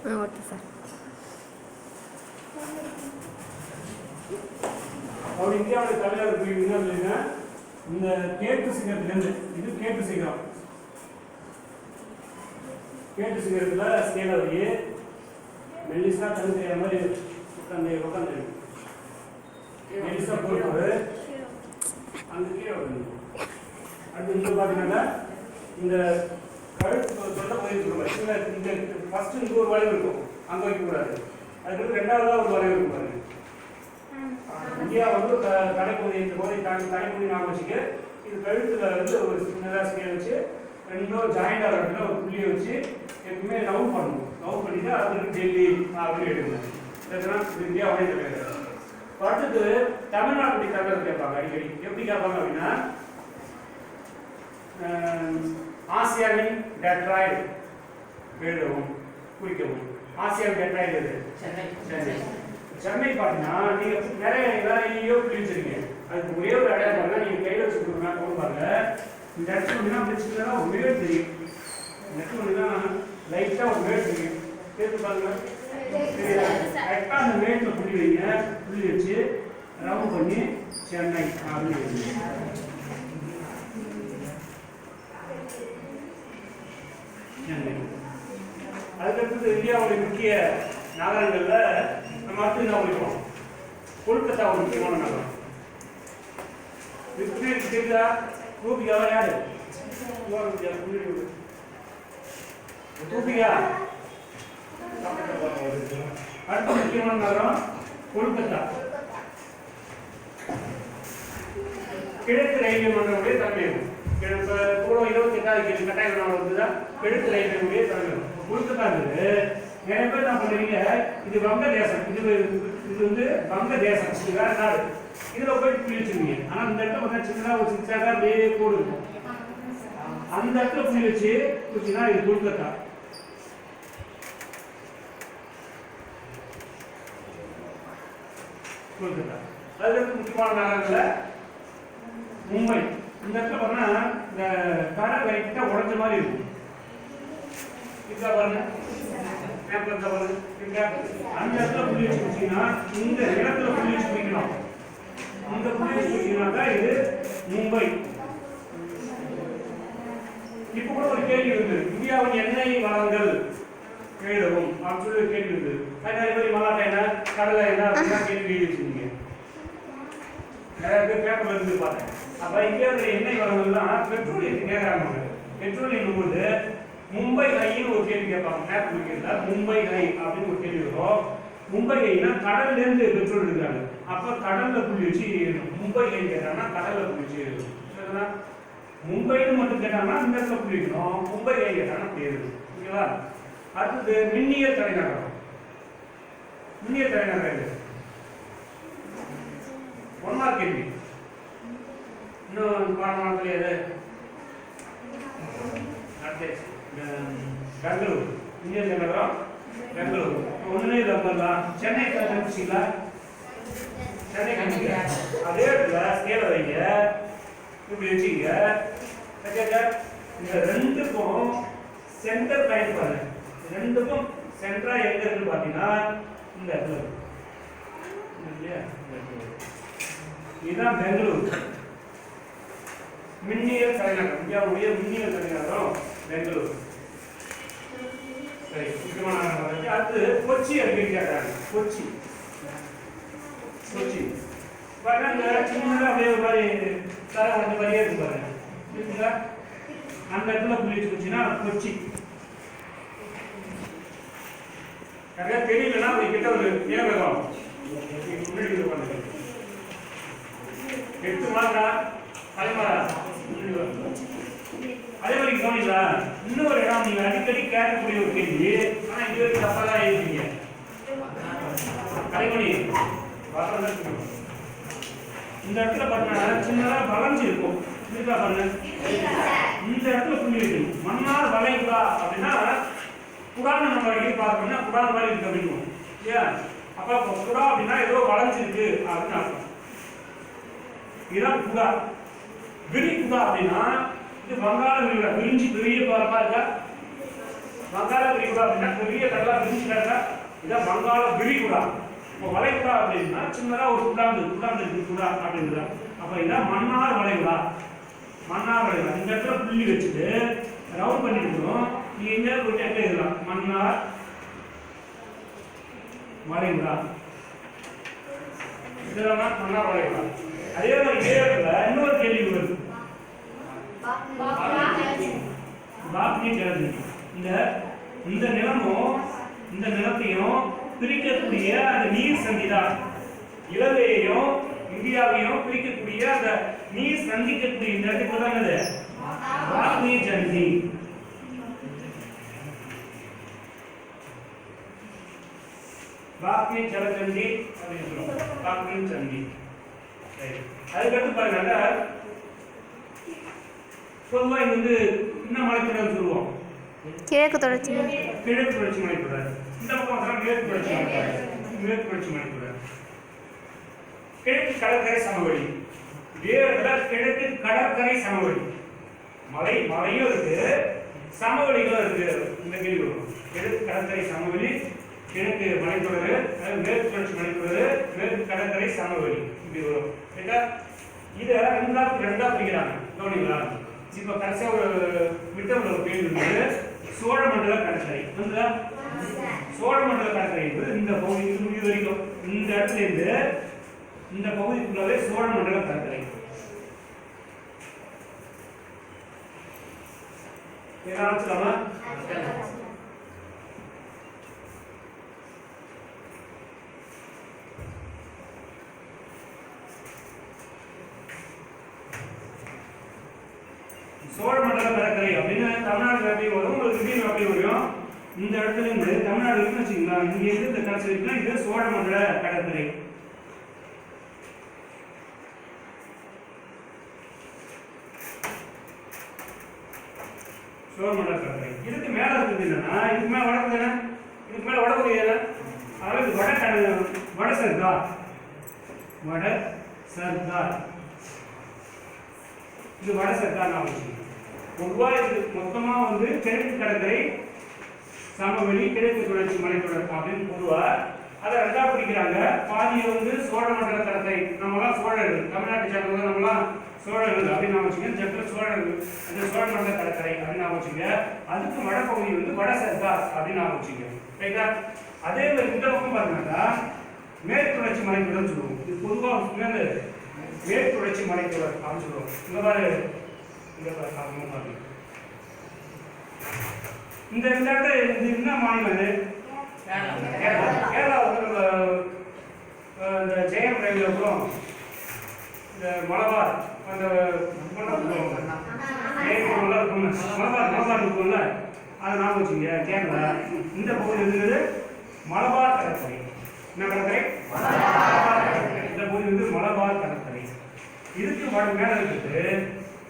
ஆ okay sir. அவர் இந்தியாவுடைய தலைவர் போயிருந்தீங்கன்னா சொல்லுங்க இந்த கேட்டு சிகரத்துலேருந்து இது கேட்டு சிகரம். கேட்டு சிகரத்தில் ஸ்கேல வரையே மெல்லிசா கண் தெரியாத மாதிரி உட்காந்து உட்காந்து மெல்லிசா போட்டு அந்த கீழே வருது அடுத்து இங்கே பார்த்தீங்கன்னா இந்த கழுத்து தொண்டை போயிட்டு இந்த இந்த ஃபர்ஸ்ட் இங்கே ஒரு வளைவு இருக்கும் அங்கே வைக்கக்கூடாது அதுக்கு ரெண்டாவதாக ஒரு வளைவு இருக்கும் பாருங்க இந்தியா வந்து க- இந்த போதை தாண்டி கடைக்குடி நான் வச்சுக்க இது கழுத்துல வந்து ஒரு சின்னதாக ஸ்கேல் வச்சு ரெண்டும் ஜாயிண்ட் ஆகிற ஒரு புள்ளியை வச்சு எப்பவுமே லவ் பண்ணணும் லவ் பண்ணிட்டு அதுக்கு டெல்லி அப்படின்னு எடுக்கணும் இந்தியா இது இந்தியாவுடைய தலைவர் அடுத்தது தமிழ்நாட்டுடைய தகவல் கேட்பாங்க அடிக்கடி எப்படி கேட்பாங்க அப்படின்னா ஆசியாவின் டெட்ராய்டு எழுதவும் குறிக்கவும். ஆசியாவின் டெட்ராய்டு எது? சென்னை. சென்னை. சென்னை பார்த்தீங்கன்னா நீங்க நிறைய எல்லாரையோ பிரிச்சிருக்கீங்க அதுக்கு ஒரே ஒரு அடையாளம் பாருங்க நீங்க கையில வச்சு கொடுங்க போட்டு பாருங்க. இந்த இடத்துல அப்படி சின்னதா ஒரு தெரியும். இந்த இடத்துல வந்து லைட்டா ஒரு மேடு தெரியும். சேர்த்து பாருங்க. கரெக்டா அந்த மேட்ல புள்ளி வைங்க. புள்ளி வச்சு ரவுண்ட் பண்ணி சென்னை அப்படின்னு வைங்க. சென்னை அதுக்கடுத்தது இந்தியாவுடைய முக்கிய நகரங்களில் நம்ம அடுத்து என்ன படிப்போம் கொல்கத்தா ஒரு முக்கியமான நகரம். இதுக்கு தெரியுதா ரூபிகா யாரு? ரூபிகா அடுத்த முக்கியமான நகரம் கொல்கத்தா. கிழக்கு ரயில்வே மன்றமுடைய தலைமையகம். கிழக்கு கூட இருபத்தி எட்டாவது கேள்வி கட்டாய நாள் வந்துதான் கிழக்கு ரயில்வேனுடைய தலைமையகம் கொல்கத்தா இருக்குது நிறைய பேர் என்ன பண்ணுறீங்க இது வங்க தேசம். இது இது வந்து வங்க தேசம். இது வேற நாடு. இதில் போய் புள்ளி வச்சிருக்கீங்க ஆனால் இந்த இடத்துல பார்த்தா சின்னதா ஒரு சிக்ஸாக அப்படியே கோடு இருக்கும். அந்த இடத்துல புள்ளி வச்சு வச்சுன்னா இது கொல்கத்தா. கொல்கத்தா. அதுக்கு முக்கியமான நகரங்கள்ல மும்பை. இந்த இடத்துல பார்த்தா இந்த கடை லைட்டா உடஞ்ச மாதிரி இருக்கும் இதுதான் பாருங்க பேப்பர் இந்த பாருங்க இருக்கா அந்த இடத்துல புள்ளி வச்சு இந்த இடத்துல புள்ளி வச்சு அந்த புள்ளி வச்சு தான் இது மும்பை. இப்போ கூட ஒரு கேள்வி இருக்கு. இந்தியாவின் எண்ணெய் வளங்கள் எழுதவும் அப்படின்னு சொல்லி ஒரு கேள்வி இருக்கு. அது மாதிரி மலாட்டை என்ன கடலை என்ன அப்படின்னா கேள்வி எழுதி வச்சிருக்கீங்க. நிறைய பேர் பேப்பர்ல இருந்து பார்த்தேன் அப்ப இந்தியாவுடைய எண்ணெய் வளங்கள்லாம் பெட்ரோலியத்துக்கு கேட்கறாங்க பெட்ரோலியம் போது மும்பை ஹைன்னு ஒரு கேள்வி கேட்பாங்க. மேப் குடிக்கிறதுல மும்பை ஹை அப்படின்னு ஒரு கேள்வி வரும். மும்பை ஹைனா கடல்ல இருந்து பெட்ரோல் எடுக்கிறாங்க. அப்ப கடல்ல புள்ளி வச்சு மும்பை ஹை கேட்டாங்கன்னா கடல்ல புள்ளி வச்சு சரிங்களா மும்பைன்னு மட்டும் கேட்டாங்கன்னா இந்த இடத்துல புள்ளி வைக்கணும். மும்பை ஹை கேட்டாங்கன்னா அப்படி எழுதணும் ஓகேவா? அடுத்தது மின்னியல் தலைநகரம். மின்னியல் தலைநகரம் ஒன்னா கேள்வி. இன்னும் பாடமானத்துல எது அடுத்து பெங்களூர். இந்தியன் நகரம் பெங்களூர். ஒண்ணுமே பண்ணலாம் சென்னை கண்டுபிடிச்சிங்களா சென்னை கண்டுபிடிங்க அதே இடத்துல ஸ்கேல வைங்க. இப்படி வச்சுங்க ஓகேங்க இந்த ரெண்டுக்கும் சென்டர் பாயிண்ட் பாருங்க. ரெண்டுக்கும் சென்டரா எங்க இருக்குன்னு பாத்தீங்கன்னா இந்த இடத்துல இருக்கு. இல்லையா? இந்த இடத்துல இருக்கு. இதுதான் பெங்களூர். மின்னியல் தலைநகரம் இந்தியாவுடைய மின்னியல் தலைநகரம் பெங்களூர். சரி முக்கியமான நகரம் அடுத்து கொச்சி அப்படின்னு கேட்டாங்க கொச்சி. கொச்சி. பாருங்க இந்த அப்படியே ஒரு மாதிரி தர வந்த மாதிரியே இருக்கு பாருங்க. இருக்குங்களா அந்த இடத்துல புள்ளி வச்சு கொச்சின்னா கொச்சி. நிறையா தெரியலன்னா அது கிட்ட ஒரு ஏவகம் முன்னாடி பண்ணுங்க எட்டு மாதம் தலைமரா அதே மாதிரி கவனிங்களா இன்னொரு இடம் நீங்க அடிக்கடி கேட்கக்கூடிய ஒரு கேள்வி. ஆனா இது வரைக்கும் தப்பா தான் எழுதிங்க கலைமணி இந்த இடத்துல பண்ண சின்னதா வளைஞ்சு இருக்கும். இருக்கா பண்ண இந்த இடத்துல புள்ளி வைக்கணும். மண்ணால் வளைகுடா அப்படின்னா புராணம் நம்ம வரைக்கும் பார்த்தோம்னா புராணம் மாதிரி இருக்கு அப்படின்னு இல்லையா? அப்ப புறா அப்படின்னா ஏதோ வளைஞ்சிருக்கு அப்படின்னு அர்த்தம். இதுதான் புறா விரிக்குதா அப்படின்னா இது வங்காள விரிகுடா விரிஞ்சு பெரிய பரப்பா இருக்கா வங்காள விரிகுடா அப்படின்னா பெரிய கடலா விரிஞ்சு கிடக்கா? இதான் வங்காள விரிகுடா. இப்போ வளைகுடா அப்படின்னா சின்னதாக ஒரு குடாந்து குடாந்து இருக்கு குடா அப்படின்றா அப்போ இதான் மன்னார் வளைகுடா. மன்னார் வளைகுடா. இந்த இடத்துல புள்ளி வச்சுட்டு ரவுண்ட் பண்ணிட்டு நீ எங்கேயாவது போயிட்டு எங்க எழுதலாம் மன்னார் வளைகுடா. இதெல்லாம் மன்னார் வளைகுடா. அதே மாதிரி இதே இன்னொரு கேள்வி வருது பாக்னி ஜலதி இந்த இந்த நிலமும் இந்த நிலத்தையும் பிரிக்கக்கூடிய அந்த நீர் சந்திதான். இலங்கையையும் இந்தியாவையும் பிரிக்கக்கூடிய அந்த நீர் சந்திக்கக்கூடிய இந்த இடத்துக்கு தான் இது பாக்னி ஜலதி பாக்னி ஜலஜந்தி அப்படின்னு சொல்லுவோம். பாக்னி ஜந்தி. சரி அதுக்கடுத்து பாருங்க பொதுவாக இது வந்து என்ன மலைத்தொடர் சொல்லுவோம். கிழக்கு தொடர்ச்சி கிழக்கு தொடர்ச்சி மலைத்தொடர். இந்த பக்கம் மேற்கு தொடர்ச்சி மலைத்தொடர். மேற்கு தொடர்ச்சி மலைத்தொடர். கிழக்கு கடற்கரை சமவெளி. வேறுல கிழக்கு கடற்கரை சமவெளி. மலை மலையும் இருக்கு சமவெளிகளும் இருக்கு. இந்த கேள்வி வரும். கிழக்கு கடற்கரை சமவெளி கிழக்கு மலைத்தொடர் மேற்கு தொடர்ச்சி மலைத்தொடர் மேற்கு கடற்கரை சமவெளி. இப்படி வரும். ரைட்டா இதை ரெண்டா ரெண்டா பிரிக்கிறாங்க. கவனிங்களா? இப்ப கடைசியா ஒரு மிட்டமில் ஒரு பேர் இருந்தது சோழ மண்டல கடற்கரை. வந்து சோழ மண்டல கடற்கரை என்பது இந்த பகுதி இது முடிவு வரைக்கும். இந்த இடத்துல இருந்து இந்த பகுதிக்குள்ளவே சோழ மண்டல கடற்கரை. இதை ஆரம்பிச்சலாமா சோழ மண்டல கடற்கரை அப்படின்னு தமிழ்நாடு மேப்பையும் வரும் உங்களுக்கு இந்திய மேப்பையும் வரும் இந்த இடத்துல இருந்து தமிழ்நாடு இருக்குன்னு வச்சுக்கலாம் இங்க இருந்து இந்த கடைசி வரைக்கும் இது சோழமண்டல கடற்கரை. சோழமண்டல கடற்கரை. இதுக்கு மேல இருக்குது என்னன்னா இதுக்கு மேல வடக்கு தானே? இதுக்கு மேல வடக்கு என்ன அதாவது வட கடல் வட சர்தார் வட சர்தார் இது வட சர்தார் நான் ஒவ்வொரு மொத்தமாக வந்து தெற்கு கடற்கரை சமவெளி கிழக்கு தொடர்ச்சி மலைத்தொடர் அப்படின்னு பொதுவாக அதை ரெண்டா பிடிக்கிறாங்க பாதியை வந்து சோழ மண்டல தரத்தை நம்மளாம் சோழர்கள். தமிழ்நாட்டை சேர்ந்தவங்க நம்மளாம் சோழர்கள் அப்படின்னு நான் வச்சுக்கோங்க. ஜெட்டில் சோழர்கள். அந்த சோழ மண்டல தரக்கரை அப்படின்னு நான் வச்சுங்க அதுக்கு வடப்பகுதி வந்து வட சர்க்கார் அப்படின்னு நான் வச்சுங்க ரைட்டா? அதே மாதிரி இந்த பக்கம் பார்த்தீங்கன்னா மேற்கு தொடர்ச்சி சொல்லுவோம். இது பொதுவாக மேலே மேற்கு தொடர்ச்சி மலைத்தொடர் அப்படின்னு சொல்லுவோம். இந்த மாதிரி இந்த பாரு, பாருங்க, இந்த இந்த இடத்துல இது என்ன மாநிலம் இது கேரளா கேரளா வந்து நம்ம இந்த ஜெயம் ரயில்வே அப்புறம் இந்த மலபார் அந்த மலபார் மலபார் இருக்கும்ல? அதை நான் வச்சுங்க கேரளா. இந்த பகுதி இருந்தது மலபார் கடற்கரை. என்ன கடற்கரை? மலபார் கடற்கரை. இந்த பகுதி வந்து மலபார் கடற்கரை. இதுக்கு மேலே இருக்குது.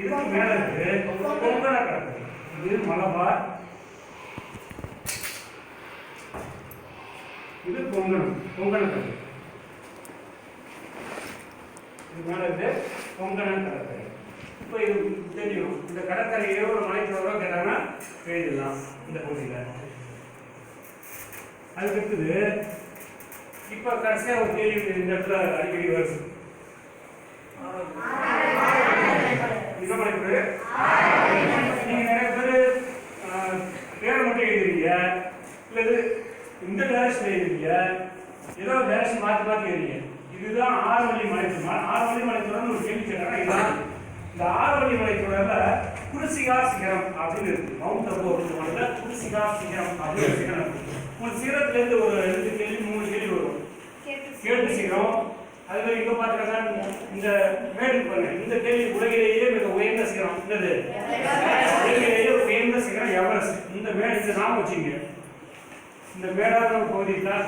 இதுக்கு மேலே இருக்கு. கொங்கண கடற்கரை. இது மலபார் இது கொங்கணம் கொங்கண கடற்கரை இது மேலே இருக்கு கொங்கண கடற்கரை இப்போ இது தெரியும். இந்த கடற்கரையே ஒரு மலைத்தொடரோ கேட்டாங்கன்னா எழுதலாம் இந்த பகுதியில் அது இருக்குது இப்போ கடைசியா ஒரு கேள்வி இந்த இடத்துல அடிக்கடி வருது. என்ன நீங்க நிறைய பேர் பேர் மட்டும் எழுதுறீங்க இல்லது இந்த டேரக்ஷன் எழுதுறீங்க ஏதோ டேரக்ஷன் மாற்றி மாற்றி எழுதுறீங்க இதுதான் ஆறுவழி மலைத்தொடர். ஆறுவழி மலைத்தொடர்னு ஒரு கேள்வி கேட்டாங்கன்னா இதுதான் இந்த ஆறுவழி மலைத்தொடர்ல குடிசிகா சிகரம் அப்படின்னு இருக்கு. மவுண்ட் அபு அப்படின்னு சொல்லுவாங்க குடிசிகா சிகரம் அப்படின்னு ஒரு சிகரம் ஒரு சிகரத்துல இருந்து ஒரு ரெண்டு கேள்வி மூணு கேள்வி வரும். கேட்டு சிகரம். அதே மாதிரி இங்க பாத்தீங்கன்னா இந்த மேடு பாருங்க. இந்த கேள்வி உலகிலேயே மிக உயர்ந்த சிகரம். என்னது? உலகிலேயே உயர்ந்த சிகரம் எவரெஸ்ட். இந்த மேடு நாம வச்சுங்க இந்த மேடான பகுதி தான்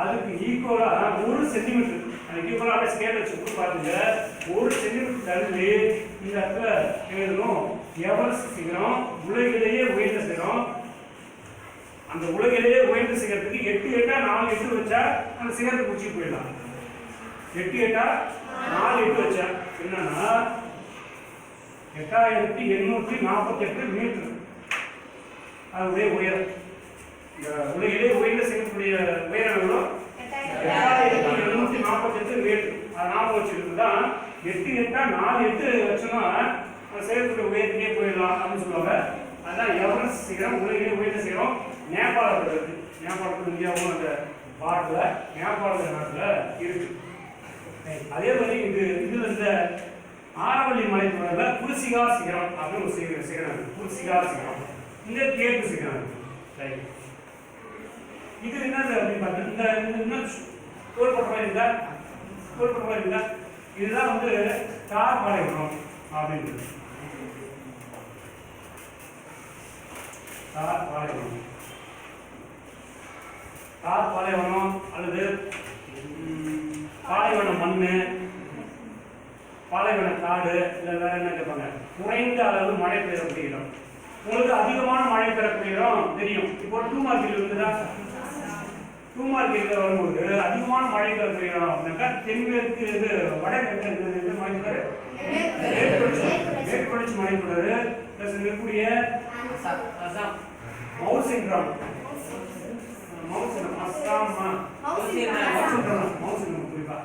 அதுக்கு ஈக்குவலாக ஒரு சென்டிமீட்டர் அதுக்கு ஈக்குவலாக ஸ்கேல் வச்சு கூட ஒரு சென்டிமீட்டர் தள்ளி இந்த இடத்துல எழுதணும் எவரெஸ்ட் சிகரம் உலகிலேயே உயர்ந்த சிகரம். அந்த உலகிலேயே உயர்ந்த சிகரத்துக்கு எட்டு எட்டா நாலு எட்டு வச்சா அந்த சிகரத்தை குச்சி போயிடலாம். எட்டு எட்டா நாலு எட்டு வச்சா என்னன்னா எட்டாயிரத்தி எண்ணூற்றி நாற்பத்தெட்டு மீட்டர். அதனுடைய உயரம். இந்த உலகிலே உயர்ந்த சிங்கத்துடைய உயரம் எவ்வளோ எழுநூத்தி நாற்பத்தெட்டு ரேட்டு அது ஞாபகம் வச்சுக்கிட்டு தான் எட்டு எட்டா நாலு எட்டு வச்சோம்னா சிகரத்துடைய உயரத்துக்கே போயிடலாம் அப்படின்னு சொல்லுவாங்க. அதான் எவரெஸ்ட் சிகரம் உலகிலே உயர்ந்த சிகரம் நேபாளத்தில் இருக்கு. நேபாளத்தில் இந்தியாவும் அந்த பாட்டில் நேபாள நாட்டில் இருக்கு. அதே மாதிரி இது இதுல இந்த ஆரவள்ளி மலைத்தொடரில் குருசிகா சிகரம் அப்படின்னு ஒரு சிகரம் சிகரம் இருக்கு. சிகரம். இங்க கேப்பு சிகரம். இருக்கு ரைட் இது என்னது அப்படின்னு பார்த்தா இந்த இது இன்னும் கோல்பட்ட மாதிரி இருந்தா மாதிரி இருந்தா இதுதான் வந்து தார் பாலைவனம் அப்படின்றது. தார் பாலைவனம் தார் பாலைவனம் அல்லது பாலைவன மண்ணு பாலைவன காடு இல்லை வேற என்ன கேட்பாங்க? குறைந்த அளவு மழை பெறக்கூடிய இடம். உங்களுக்கு அதிகமான மழை பெறக்கூடிய இடம் தெரியும். இப்போ டூ மார்க்கில் இருந்துதான் டூ மார்க்கெட்ல வரும்போது அதிகமான மழை பெறக்கூடிய இடம் அப்படின்னாக்கா தென்மேற்கு இது வடமேற்கு இது மழை பெற மேற்குறிச்சி மழை பெறுவது ப்ளஸ் இருக்கக்கூடிய அசாம். மவுசின்றாம் மவுசின்றம் அஸ்ஸாம் மவுசின்றம் மவுசின்றம் குறிப்பா.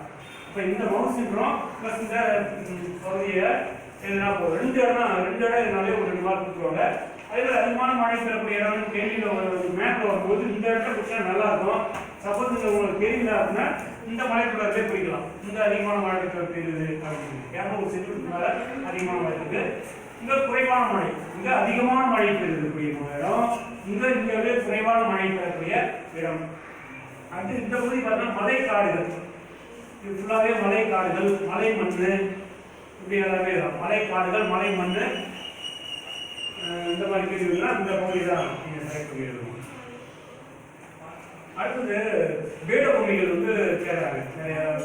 இப்போ இந்த மவுசின்றம் ப்ளஸ் இந்த பகுதியை எதுனா போதும் ரெண்டு இடம் ரெண்டு இடம் இதனாலே ஒரு ரெண்டு மார்க் கொடுத்துருவாங்க. அதே மாதிரி அதிகமான மழை பெறக்கூடிய இடம் கேள்வியில் மேப்பில் வரும்போது இந்த இடத்துல நல்லா இருக்கும். சப்போஸ் இந்த உங்களுக்கு தெரியல அப்படின்னா இந்த மலைத்தொடர்லே போய்க்கலாம் இந்த அதிகமான மழை பெறுது அப்படின்னு. இரநூறு சென்டிமீட்டர் அதிகமான மழை இருக்கு. இங்க குறைவான மழை இங்க அதிகமான மழை பெறக்கூடிய இடம். இங்க இங்கே குறைவான மழை பெறக்கூடிய இடம். அடுத்து இந்த பகுதி பார்த்தீங்கன்னா மலை காடுகள் இது ஃபுல்லாகவே மலை காடுகள் மலை மண்ணு. இப்படி எல்லாமே இருக்கும் மலை காடுகள் மலை மண்ணு. இந்த மாதிரி கேள்விகள்லாம் இந்த பகுதி தான் நீங்கள் செலக்ட் பண்ணியிருக்கணும் அடுத்தது பீடபூமிகள் வந்து கேட்குறாங்க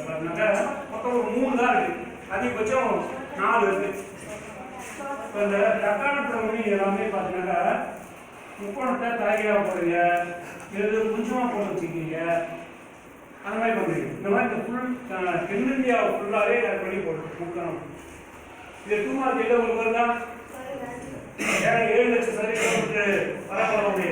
பார்த்தீங்கன்னாக்கா மொத்தம் ஒரு மூணு தான் இருக்கு. அதிகபட்சம் நாலு இருக்கு. இப்போ இந்த தக்கான பிரமணி எல்லாமே பார்த்தீங்கன்னாக்கா முக்கோணத்தை தலைகீழாக போடுறீங்க. எது கொஞ்சமாக போட்டு வச்சுக்கீங்க அந்த மாதிரி பண்ணுறீங்க இந்த மாதிரி இந்த ஃபுல் தென்னிந்தியா ஃபுல்லாகவே பண்ணி போடுறேன் முக்கோணம். இது டூ மார்க் எவ்வளோ உங்களுக்கு வருதா? ஏன்னா ஏழு லட்சம் சதவீதம் பரப்பளவுடைய